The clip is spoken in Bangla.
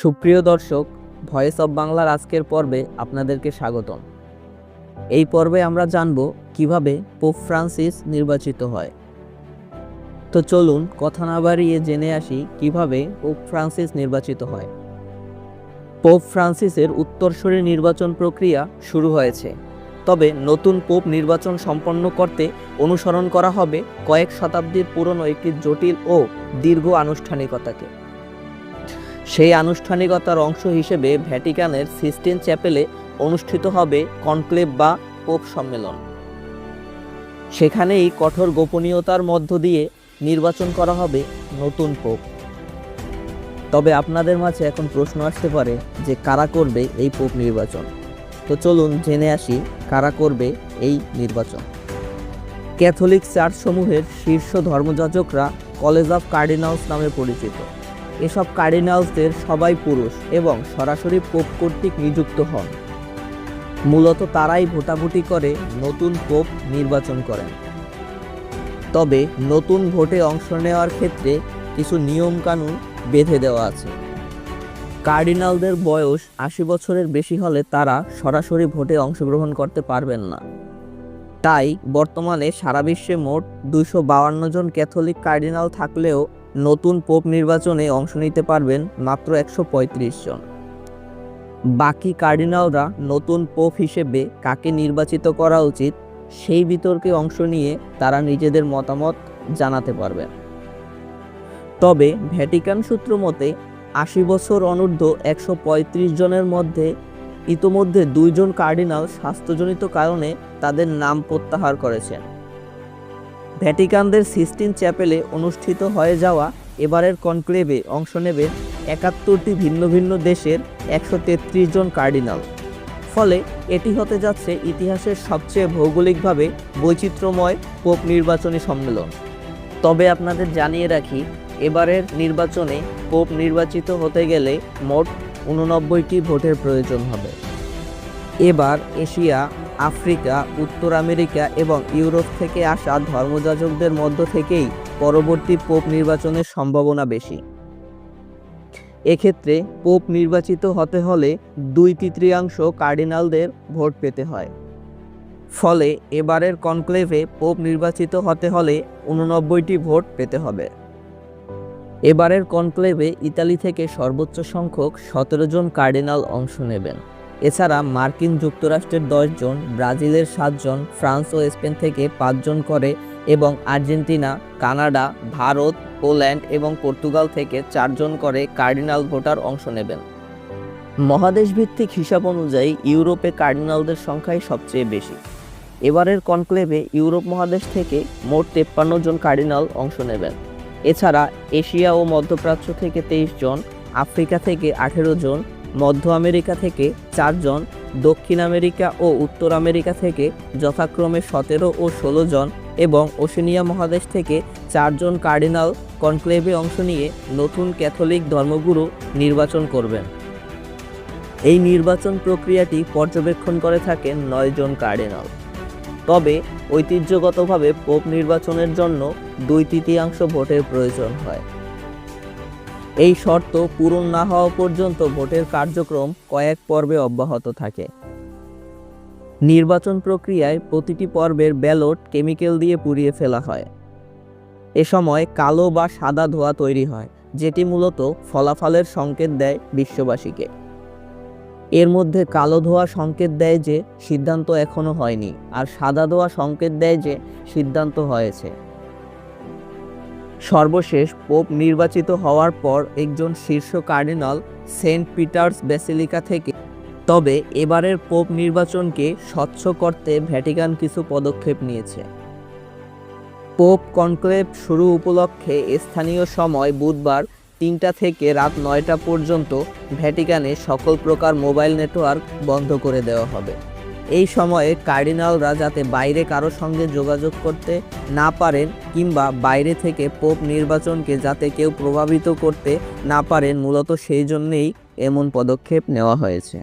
সুপ্রিয় দর্শক, ভয়েস অব বাংলার আজকের পর্বে আপনাদেরকে স্বাগতম। এই পর্বে আমরা জানব কীভাবে পোপ ফ্রান্সিস নির্বাচিত হয়। তো চলুন কথা না বাড়িয়ে জেনে আসি কীভাবে পোপ ফ্রান্সিস নির্বাচিত হয়। পোপ ফ্রান্সিসের উত্তরসূরি নির্বাচন প্রক্রিয়া শুরু হয়েছে। তবে নতুন পোপ নির্বাচন সম্পন্ন করতে অনুসরণ করা হবে কয়েক শতাব্দীর পুরনো একটি জটিল ও দীর্ঘ আনুষ্ঠানিকতাকে। সেই আনুষ্ঠানিকতার অংশ হিসেবে ভ্যাটিকানের সিস্টিন চ্যাপেলে অনুষ্ঠিত হবে কনক্লেভ বা পোপ সম্মেলন। সেখানেই কঠোর গোপনীয়তার মধ্য দিয়ে নির্বাচন করা হবে নতুন পোপ। তবে আপনাদের মাঝে এখন প্রশ্ন আসতে পারে যে কারা করবে এই পোপ নির্বাচন? তো চলুন জেনে আসি কারা করবে এই নির্বাচন। ক্যাথলিক চার্চসমূহের শীর্ষ ধর্মযাজকরা কলেজ অফ কার্ডিনালস নামে পরিচিত। এসব কার্ডিনালসদের সবাই পুরুষ এবং সরাসরি পোপ কর্তৃক নিযুক্ত হন। মূলত তারাই ভোটাভুটি করে নতুন পোপ নির্বাচন করেন। তবে নতুন ভোটে অংশ নেওয়ার ক্ষেত্রে কিছু নিয়মকানুন বেঁধে দেওয়া আছে। কার্ডিনালদের বয়স আশি বছরের বেশি হলে তারা সরাসরি ভোটে অংশগ্রহণ করতে পারবেন না। তাই বর্তমানে সারা বিশ্বে মোট দুশো বাউান্ন জন ক্যাথলিক কার্ডিনাল থাকলেও নতুন পোপ নির্বাচনে অংশ নিতে পারবেন মাত্র একশো পঁয়ত্রিশ জন। বাকি কার্ডিনালরা নতুন পোপ হিসেবে কাকে নির্বাচিত করা উচিত সেই বিতর্কে অংশ নিয়ে তারা নিজেদের মতামত জানাতে পারবেন তবে ভ্যাটিকান সূত্র মতে, আশি বছর অনূর্ধ্ব একশো পঁয়ত্রিশ জনের মধ্যে ইতোমধ্যে দুইজন কার্ডিনাল স্বাস্থ্যজনিত কারণে তাদের নাম প্রত্যাহার করেছেন। ভ্যাটিকানদের সিস্টিন চ্যাপেলে অনুষ্ঠিত হয়ে যাওয়া এবারের কনক্লেভে অংশ নেবে একাত্তরটি ভিন্ন ভিন্ন দেশের একশো তেত্রিশ জন কার্ডিনাল। ফলে এটি হতে যাচ্ছে ইতিহাসের সবচেয়ে ভৌগোলিকভাবে বৈচিত্র্যময় পোপ নির্বাচনী সম্মেলন। তবে আপনাদের জানিয়ে রাখি, এবারের নির্বাচনে পোপ নির্বাচিত হতে গেলে মোট উননব্বইটি ভোটের প্রয়োজন হবে। এবার এশিয়া আফ্রিকা, উত্তর আমেরিকা এবং ইউরোপ থেকে আসা ধর্মযাজকদের মধ্য থেকেই পরবর্তী পোপ নির্বাচনের সম্ভাবনা বেশি। এক্ষেত্রে পোপ নির্বাচিত হতে হলে দুই তৃতীয়াংশ কার্ডিনালদের ভোট পেতে হয়। ফলে এবারের কনক্লেভে পোপ নির্বাচিত হতে হলে উননব্বইটি ভোট পেতে হবে। এবারের কনক্লেভে ইতালি থেকে সর্বোচ্চ সংখ্যক সতেরো জন কার্ডিনাল অংশ নেবেন। এছাড়া মার্কিন যুক্তরাষ্ট্রের জন, ব্রাজিলের সাতজন ফ্রান্স ও স্পেন থেকে পাঁচজন করে এবং আর্জেন্টিনা, কানাডা, ভারত, পোল্যান্ড এবং পর্তুগাল থেকে চারজন করে কার্ডিনাল ভোটার অংশ নেবেন। মহাদেশ ভিত্তিক হিসাব অনুযায়ী ইউরোপে কার্ডিনালদের সংখ্যাই সবচেয়ে বেশি। এবারের কনক্লেভে ইউরোপ মহাদেশ থেকে মোট তেপ্পান্ন জন কার্ডিনাল অংশ নেবেন। এছাড়া এশিয়া ও মধ্যপ্রাচ্য থেকে তেইশ জন, আফ্রিকা থেকে আঠেরো জন মধ্য আমেরিকা থেকে চারজন, দক্ষিণ আমেরিকা ও উত্তর আমেরিকা থেকে যথাক্রমে সতেরো ও ষোলো জন এবং ওশেনিয়া মহাদেশ থেকে চারজন কার্ডিনাল কনক্লেভে অংশ নিয়ে নতুন ক্যাথলিক ধর্মগুরু নির্বাচন করবেন। এই নির্বাচন প্রক্রিয়াটি পর্যবেক্ষণ করে থাকেন নয়জন কার্ডিনাল। তবে ঐতিহ্যগতভাবে পোপ নির্বাচনের জন্য দুই তৃতীয়াংশ ভোটের প্রয়োজন হয়। এই শর্ত পূরণ না হওয়া পর্যন্ত ভোটের কার্যক্রম কয়েক পর্বে অব্যাহত থাকে। নির্বাচন প্রক্রিয়ায় প্রতিটি পর্বের ব্যালট কেমিক্যাল দিয়ে পুড়িয়ে ফেলা হয়। এ সময় কালো বা সাদা ধোঁয়া তৈরি হয়, যেটি মূলত ফলাফলের সংকেত দেয় বিশ্ববাসীকে। এর মধ্যে কালো ধোয়া সংকেত দেয় যে, সিদ্ধান্ত এখনও হয়নি, আর সাদা ধোয়া সংকেত দেয় যে, সিদ্ধান্ত হয়েছে। সর্বশেষ পোপ নির্বাচিত হওয়ার পর একজন শীর্ষ কার্ডিনাল সেন্ট পিটার্স ব্যাসিলিকা থেকে। তবে এবারের পোপ নির্বাচনকে স্বচ্ছ করতে ভ্যাটিকান কিছু পদক্ষেপ নিয়েছে। পোপ কনক্লেভ শুরু উপলক্ষে স্থানীয় সময় বুধবার তিনটা থেকে রাত নয়টা পর্যন্ত ভ্যাটিকানে সকল প্রকার মোবাইল নেটওয়ার্ক বন্ধ করে দেওয়া হবে। এই সময়ে কার্ডিনালরা যাতে বাইরে কারও সঙ্গে যোগাযোগ করতে না পারেন কিংবা বাইরে থেকে পোপ নির্বাচনকে যাতে কেউ প্রভাবিত করতে না পারেন, মূলত সেই জন্যেই এমন পদক্ষেপ নেওয়া হয়েছে।